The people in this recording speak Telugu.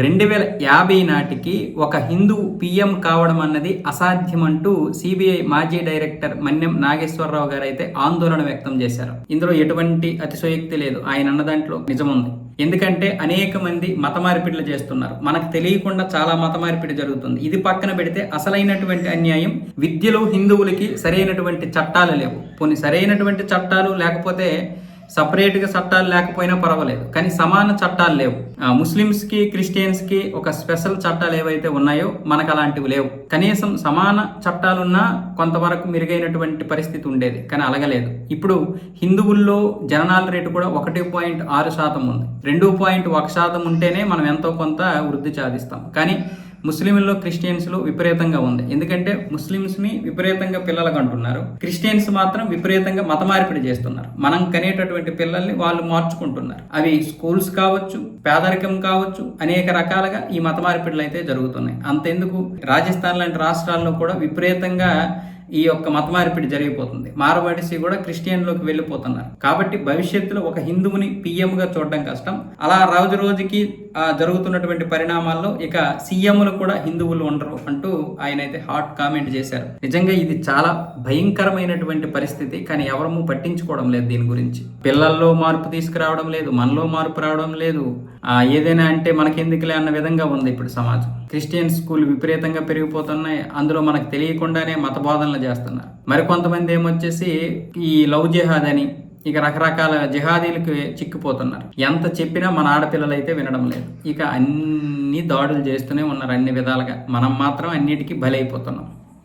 రెండు వేల యాభై నాటికి ఒక హిందూ పీఎం కావడం అన్నది అసాధ్యం అంటూ సిబిఐ మాజీ డైరెక్టర్ మన్యం నాగేశ్వరరావు గారు అయితే ఆందోళన వ్యక్తం చేశారు. ఇందులో ఎటువంటి అతిశయోక్తి లేదు. ఆయన అన్న దాంట్లో నిజముంది. ఎందుకంటే అనేక మంది మత మార్పిడులు చేస్తున్నారు. మనకు తెలియకుండా చాలా మత మార్పిడి జరుగుతుంది. ఇది పక్కన పెడితే అసలైనటువంటి అన్యాయం విద్యలో హిందువులకి సరైనటువంటి చట్టాలు లేవు. కొన్ని సరైనటువంటి చట్టాలు లేకపోతే సపరేట్గా చట్టాలు లేకపోయినా పర్వాలేదు. కానీ సమాన చట్టాలు లేవు. ముస్లిమ్స్కి క్రిస్టియన్స్కి ఒక స్పెషల్ చట్టాలు ఏవైతే ఉన్నాయో మనకు అలాంటివి లేవు. కనీసం సమాన చట్టాలున్నా కొంతవరకు మెరుగైనటువంటి పరిస్థితి ఉండేది కానీ అలగలేదు. ఇప్పుడు హిందువుల్లో జననాల రేటు కూడా ఒకటి పాయింట్ ఆరు శాతం ఉంది. రెండు పాయింట్ ఒక శాతం ఉంటేనే మనం ఎంతో కొంత వృద్ధి సాధిస్తాం. కానీ ముస్లింల్లో క్రిస్టియన్స్లో విపరీతంగా ఉంది. ఎందుకంటే ముస్లిమ్స్ని విపరీతంగా పిల్లలకు అంటున్నారు. క్రిస్టియన్స్ మాత్రం విపరీతంగా మత మార్పిడి చేస్తున్నారు. మనం కనేటటువంటి పిల్లల్ని వాళ్ళు మార్చుకుంటున్నారు. అవి స్కూల్స్ కావచ్చు పేదరికం కావచ్చు అనేక రకాలుగా ఈ మత మార్పిడులు అయితే జరుగుతున్నాయి. అంతెందుకు? రాజస్థాన్ లాంటి రాష్ట్రాల్లో కూడా విపరీతంగా ఈ యొక్క మత మార్పిడి జరిగిపోతుంది. మారవాడిసి కూడా క్రిస్టియన్లోకి వెళ్ళిపోతున్నారు. కాబట్టి భవిష్యత్తులో ఒక హిందువుని పిఎంగా చూడడం కష్టం. అలా రోజు రోజుకి జరుగుతున్నటువంటి పరిణామాల్లో ఇక సీఎంలు కూడా హిందువులు ఉండరు అంటూ ఆయన అయితే హాట్ కామెంట్ చేశారు. నిజంగా ఇది చాలా భయంకరమైనటువంటి పరిస్థితి కానీ ఎవరము పట్టించుకోవడం లేదు దీని గురించి. పిల్లల్లో మార్పు తీసుకురావడం లేదు మనలో మార్పు రావడం లేదు. ఆ, ఏదైనా అంటే మనకెందుకులే అన్న విధంగా ఉంది ఇప్పుడు సమాజం. క్రిస్టియన్ స్కూల్ విపరీతంగా పెరిగిపోతున్నాయి అందులో మనకు తెలియకుండానే మత బోధనలు చేస్తున్నారు. మరి కొంతమంది ఏమొచ్చేసి ఈ లవ్ జిహాద్ అని ఇక రకరకాల జిహాదీలకు చిక్కిపోతున్నారు. ఎంత చెప్పినా మన ఆడపిల్లలు అయితే వినడం లేదు. ఇక అన్ని దాడులు చేస్తూనే ఉన్నారు అన్ని విధాలుగా. మనం మాత్రం అన్నిటికీ బలైపోతున్నాం.